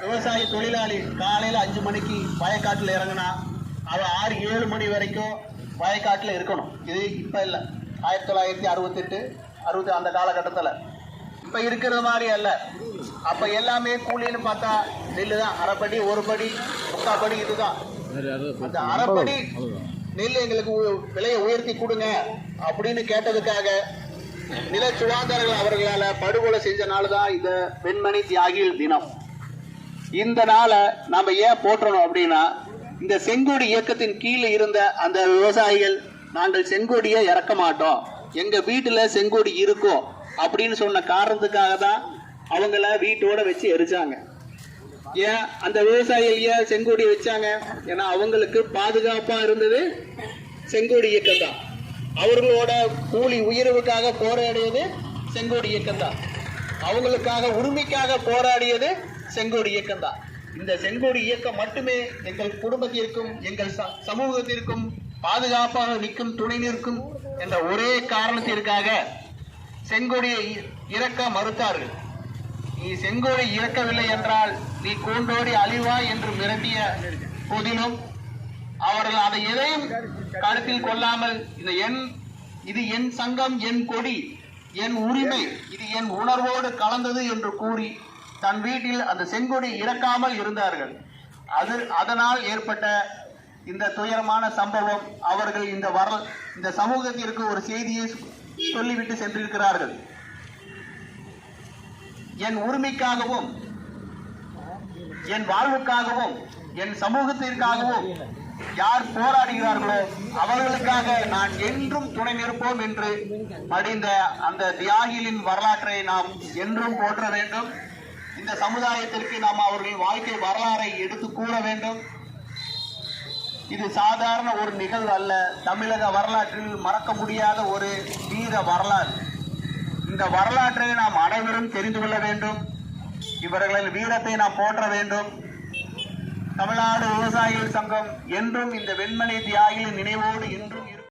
விவசாயி தொழிலாளி காலையில் அஞ்சு மணிக்கு வயக்காட்டில் இறங்கினா அவன் ஆறு ஏழு மணி வரைக்கும் வயக்காட்டில் இருக்கணும். இது இப்போ இல்லை. ஆயிரத்தி தொள்ளாயிரத்தி அறுபத்தெட்டு அறுபத்தி அந்த காலகட்டத்தில். இப்போ இருக்கிற மாதிரி அல்ல. அப்போ எல்லாமே கூலின்னு பார்த்தா நெல்லு தான் அரைப்படி ஒரு படி முக்கால் படி இதுதான். அந்த அரைப்படி நெல் எங்களுக்கு விலையை உயர்த்தி கொடுங்க அப்படின்னு கேட்டதுக்காக நில சுகாதாரர்கள் அவர்களால படுகொலை செஞ்ச நாள் தான் இந்த பெண்மணி தியாகிகள் தினம். இந்த நாளை நாம ஏன் போற்றணும் அப்படின்னா இந்த செங்கோடி இயக்கத்தின் கீழே இருந்த அந்த விவசாயிகள் நாங்கள் செங்கோடியை இறக்க மாட்டோம். எங்க வீட்டுல செங்கோடி இருக்கும் அப்படின்னு சொன்ன காரணத்துக்காக தான் அவங்கள வீட்டோட வச்சு எரிச்சாங்க. ஏன் அந்த விவசாயிகள் ஏன் செங்கோடி வச்சாங்க? ஏன்னா அவங்களுக்கு பாதுகாப்பா இருந்தது செங்கோடி இயக்கம் தான் அவர்களோட கூலி உயர்வுக்காக போராடியது செங்கோடி இயக்கம் தான் அவங்களுக்காக உரிமைக்காக போராடியது செங்கோடி இயக்கம்தான். இந்த செங்கோடி இயக்கம் மட்டுமே எங்கள் குடும்பத்திற்கும் எங்கள் ச- சமூகத்திற்கும் பாதுகாப்பாக நிற்கும் துணை நிற்கும் என்ற ஒரே காரணத்திற்காக செங்கோடியை இ- இறக்க மறுத்தார்கள். நீ செங்கோடி இறக்கவில்லை என்றால் நீ கூண்டோடி அழிவா என்று மிரட்டிய போதிலும் அவர்கள் அதை எதையும் கருத்தில் கொள்ளாமல் இந்த என் இது என் சங்கம் என் கொடி என் உரிமை இது என் உணர்வோடு கலந்தது என்று கூறி தன் வீட்டில் அந்த செங்கொடி இறக்காமல் இருந்தார்கள். அது அதனால் ஏற்பட்ட இந்த துயரமான சம்பவம் அவர்கள் இந்த வர இந்த சமூகத்திற்கு ஒரு செய்தியை சொல்லிவிட்டு சென்றிருக்கிறார்கள். என் உரிமைக்காகவும் என் வாழ்வுக்காகவும் என் சமூகத்திற்காகவும் யார் போராடுகிறார்களோ அவர்களுக்காக நான் என்றும் துணை நிற்போம் என்று மடிந்த அந்த தியாகிகளின் வரலாற்றை நாம் என்றும் போற்ற வேண்டும். இந்த சமுதாயத்திற்கு நாம் அவர்களின் வாழ்க்கை வரலாறை எடுத்து கூற வேண்டும். இது சாதாரண ஒரு நிகழ்வு அல்ல. தமிழக வரலாற்றில் மறக்க முடியாத ஒரு வீர வரலாறு. இந்த வரலாற்றை நாம் அனைவரும் தெரிந்து கொள்ள வேண்டும். இவர்களின் வீரத்தை நாம் போற்ற வேண்டும். தமிழ்நாடு விவசாயிகள் சங்கம் என்றும் இந்த வெண்மலை தியாகிகளின் நினைவோடு என்றும்